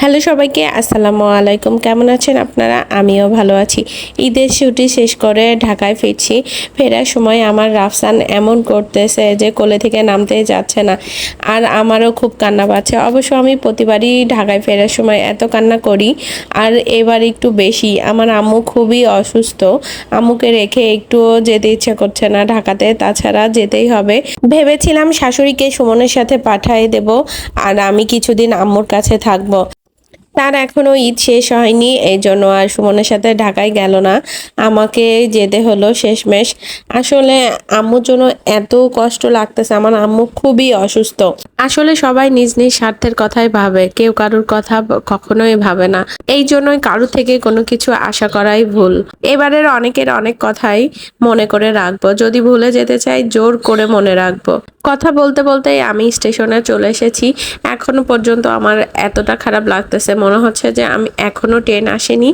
Hello সবাইকে, আসসালামু আলাইকুম। কেমন আছেন আপনারা? আমিও ভালো আছি। ঈদের ছুটি শেষ করে ঢাকায় ফিরছি। ফেরার সময় আমার রাফসান এমন করতেছে যে কোলে থেকে নামতে যাচ্ছে না। আর আমারও খুব কান্না পাচ্ছে। অবশ্য আমি প্রতিবারই ঢাকায় ফেরার সময় এত কান্না করি। আর এবার একটু বেশি। আমার আম্মু খুবই অসুস্থ। আম্মুকে রেখে একটুও যেতে ইচ্ছে করছে না ঢাকাতে। তাছাড়া যেতেই হবে। ভেবেছিলাম শাশুড়িকে সুমনের সাথে পাঠিয়ে দেব। আর আমি কিছুদিন আম্মুর কাছে থাকব। তার এখনও ঈদ শেষ হয়নি এই জন্য আর সুমনের সাথে ঢাকায় গেল না। আমাকে যেতে হলো শেষমেশ। আসলে আম্মুর জন্য এত কষ্ট লাগতেছে, আমার আম্মু খুবই অসুস্থ। আসলে সবাই নিজ নিজ স্বার্থের কথাই ভাবে, কেউ কারোর কথা কখনোই ভাবে না। এই জন্যই কারোর থেকে কোনো কিছু আশা করাই ভুল। এবারের অনেকের অনেক কথাই মনে করে রাখব, যদি ভুলে যেতে চাই জোর করে মনে রাখব। কথা বলতে বলতেই আমি স্টেশনে চলে এসেছি। এখনও পর্যন্ত আমার এতটা খারাপ লাগতেছে মনে হচ্ছে যে আমি এখনও ট্রেন আসেনি,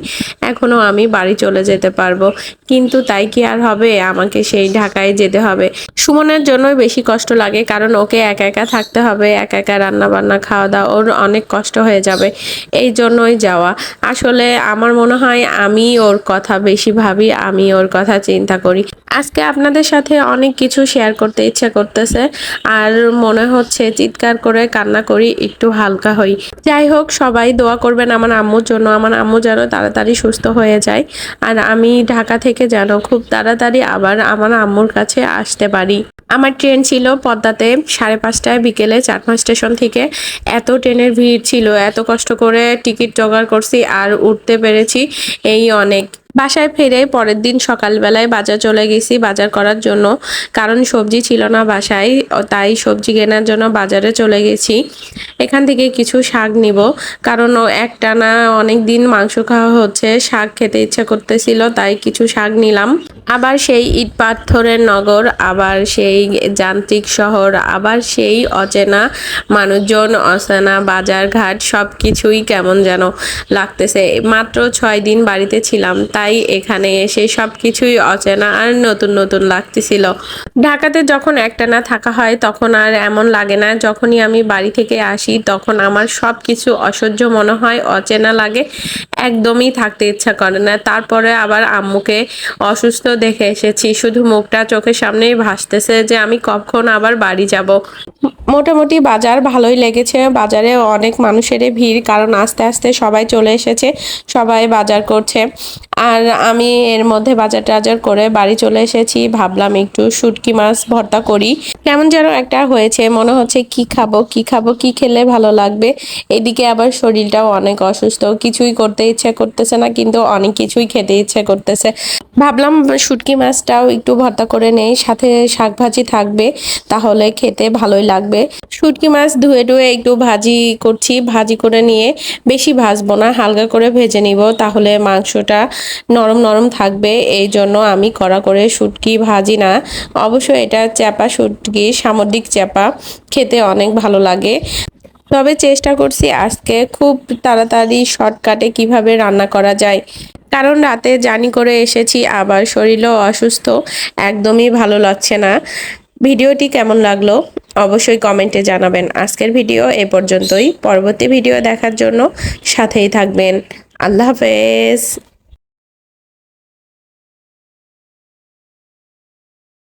এখনও আমি বাড়ি চলে যেতে পারব। কিন্তু তাই কি আর হবে? আমাকে সেই ঢাকায় যেতে হবে। সুমনের জন্যই বেশি কষ্ট লাগে, কারণ ওকে একা একা থাকতে হবে, একা একা রান্না বান্না খাওয়া দাওয়া ওর অনেক কষ্ট হয়ে যাবে। এই জন্যই যাওয়া। আসলে আমার মনে হয় আমি ওর কথা বেশি ভাবি, আমি ওর কথা চিন্তা করি। আজকে আপনাদের সাথে অনেক কিছু শেয়ার করতে ইচ্ছা করতেছে, আর মনে হচ্ছে চিৎকার করে কান্না করি একটু হালকা হই। যাই হোক, সবাই দোয়া করবেন আমার আম্মুর জন্য, আমার আম্মু যেন তাড়াতাড়ি সুস্থ হয়ে যায়। আর আমি ঢাকা থেকে যেন খুব তাড়াতাড়ি আবার আমার আম্মুর কাছে আসতে পারি। আমার ট্রেন ছিল পদ্মাতে সাড়ে পাঁচটায় বিকেলে চাটমা স্টেশন থেকে। এত ট্রেনের ভিড় ছিল, এত কষ্ট করে টিকিট জোগাড় করছি আর উঠতে পেরেছি এই অনেক। বাসায় ফিরে পরের দিন সকালবেলায় বাজার চলে গেছি। বাজার করার জন্য কারণ সবজি ছিল না বাসায় তাই সবজি কেনার জন্য বাজারে চলে গেছি। এখান থেকে কিছু শাক নিব, কারণ একটানা অনেক দিন মাংস খাওয়া হচ্ছে, শাক খেতে ইচ্ছা করতেছিল, তাই কিছু শাক নিলাম। আবার সেই ইট পাথরের নগর, আবার সেই যান্ত্রিক শহর, আবার সেই অচেনা মানুষজন, অচেনা বাজার ঘাট সব কিছুই কেমন যেন লাগতেছে। মাত্র ছয় দিন বাড়িতে ছিলাম, তাই এখানে এসে সব কিছুই অচেনা আর নতুন নতুন লাগতেছিল। ঢাকাতে যখন একটানা থাকা হয়, তখন আর এমন লাগে না। যখনই আমি বাড়ি থেকে আসি, তখন আমার সব কিছু অসহ্য মনে হয়, অচেনা লাগে, একদমই থাকতে ইচ্ছা করে না। তারপরে আবার আম্মুকে অসুস্থ দেখে এসেছি। শুধু মুখটা চোখের সামনেই ভাসতেছে যে আমি কখন আবার বাড়ি যাব। মোটামুটি বাজার ভালোই লেগেছে। বাজারে অনেক মানুষেরই ভিড়, কারণ আস্তে আস্তে সবাই চলে এসেছে, সবাই বাজার করছে। আর আমি এর মধ্যে বাজার টাজার করে বাড়ি চলে এসেছি। ভাবলাম একটু শুটকি মাছ ভর্তা করি। কেমন যেন একটা হয়েছে, মনে হচ্ছে কি খাব কি খাব, কি খেলে ভালো লাগবে। এদিকে আবার শরীরটাও অনেক অসুস্থ, কিছুই করতে ইচ্ছে করতেছে না, কিন্তু অনেক কিছুই খেতে ইচ্ছে করতেছে। ভাবলাম শুটকি মাছটাও একটু ভর্তা করে নেই, সাথে শাক ভাজি থাকবে, তাহলে খেতে ভালোই লাগবে শুটকি মাছ ধুয়ে ধুয়ে একটু ভাজি করছি। ভাজি করে নিয়ে বেশি ভাজবো না, হালকা করে ভেজে নিব, তাহলে মাংসটা নরম নরম থাকবে। এই জন্য আমি কড়া করে শুটকি ভাজি না। অবশ্য এটা চ্যাপা শুটকি, সামুদ্রিক চ্যাপা, খেতে অনেক ভালো লাগে। তবে চেষ্টা করছি আজকে খুব তাড়াতাড়ি শর্টকাটে কীভাবে রান্না করা যায়। কারণ রাতে জানি করে এসেছি, আবার শরীরও অসুস্থ, একদমই ভালো লাগছে না। ভিডিওটি কেমন লাগল? অবশ্যই কমেন্টে জানাবেন। আজকের ভিডিও এ পর্যন্তই। পরবর্তী ভিডিও দেখার জন্য সাথেই থাকবেন। আল্লাহ হাফেজ।